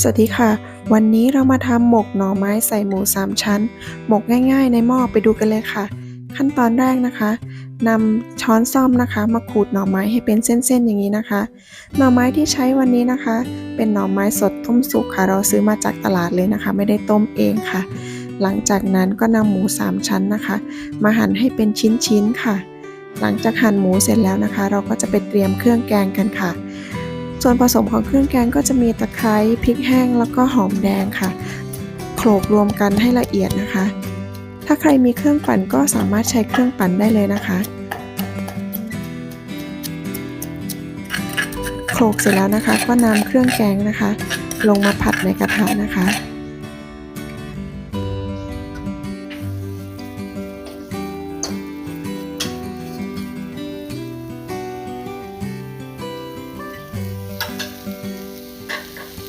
สวัสดีค่ะ วันนี้เรามาทำหมกหน่อไม้ใส่หมูสามชั้น หมกง่าย ๆ ในหม้อไปดูกันเลยค่ะ ขั้นตอนแรกนะคะนำช้อนซ่อมนะคะ มาขูดหน่อไม้ให้เป็นเส้นๆอย่างนี้นะคะ หน่อไม้ที่ใช้วันนี้นะคะ เป็นหน่อไม้สดต้มสุกค่ะ เราซื้อมาจากตลาดเลยนะคะ ไม่ได้ต้มเองค่ะ หลังจากนั้นก็นำหมูสามชั้นนะคะ มาหั่นให้เป็นชิ้นๆค่ะ หลังจากหั่นหมูเสร็จแล้วนะคะ เราก็จะไปเตรียมเครื่องแกงกันค่ะ ส่วนผสมของเครื่องแกงก็จะมีตะไคร้พริกแห้งแล้วก็หอมแดงค่ะโขลกรวมกันให้ละเอียดนะคะ ถ้าใครมีเครื่องปั่นก็สามารถใช้เครื่องปั่นได้เลยนะคะโขลกเสร็จแล้วนะคะ ก็นำเครื่องแกงนะคะ ลงมาผัดในกระทะนะคะ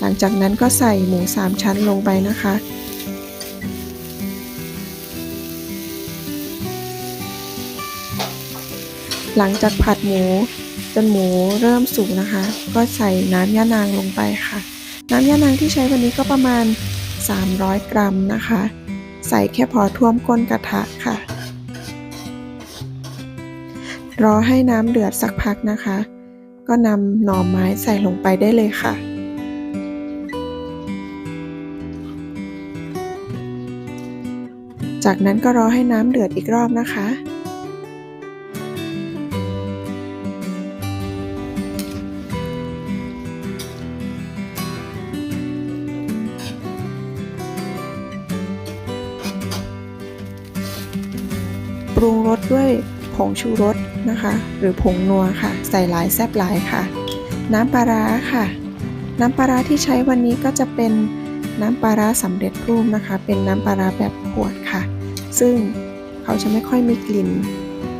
หลังจากนั้นก็ใส่หมูสามชั้นลงไปนะคะ หลังจากผัดหมู จนหมูเริ่มสุกนะคะ ก็ใส่น้ำย่านางลงไปค่ะ น้ำย่านางที่ใช้วันนี้ก็ประมาณ 300 กรัมนะคะ ใส่แค่พอท่วมก้นกระทะค่ะ รอให้น้ำเดือดสักพักนะคะ ก็นำหน่อไม้ใส่ลงไปได้เลยค่ะ จากนั้นก็รอให้น้ำเดือดอีกรอบนะคะ ปรุงรสด้วยผงชูรสนะคะ หรือผงนัวค่ะ ใส่หลายแซบหลายค่ะ น้ำปลาร้าค่ะ น้ำปลาร้าที่ใช้วันนี้ก็จะเป็นน้ำปลาร้าสำเร็จรูปนะคะ เป็นน้ำปลาร้าแบบขวดค่ะ ซึ่งเขาจะไม่ค่อยมีกลิ่น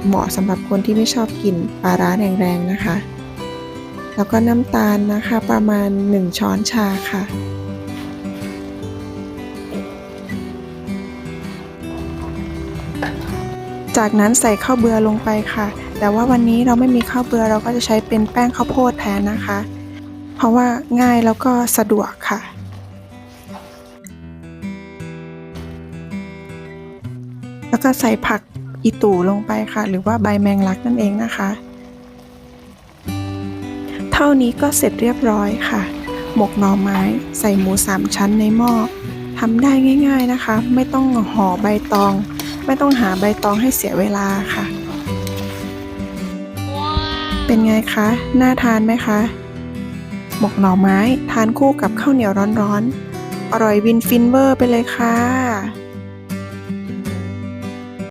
เหมาะสำหรับคนที่ไม่ชอบกลิ่นปลาร้าแรงๆนะคะ แล้วก็น้ำตาลนะคะประมาณ 1 ช้อนชาค่ะ จากนั้นใส่ข้าวเบือลงไปค่ะ แต่ว่าวันนี้เราไม่มีข้าวเบือเราก็จะใช้เป็นแป้งข้าวโพดแทนนะคะ เพราะว่าง่ายแล้วก็สะดวกค่ะ แล้วก็ใส่ผักอีตู่ลงไปค่ะ หรือว่าใบแมงลักนั่นเองนะคะ เท่านี้ก็เสร็จเรียบร้อยค่ะ หมกหน่อไม้ใส่หมูสามชั้นในหม้อทำได้ง่าย ๆนะคะ ไม่ต้องห่อใบตอง ไม่ต้องหาใบตองให้เสียเวลาค่ะ เป็นไงคะ น่าทานไหมคะ หมกหน่อไม้ทานคู่กับข้าวเหนียวร้อนๆ อร่อยวินฟินเวอร์ไปเลยค่ะ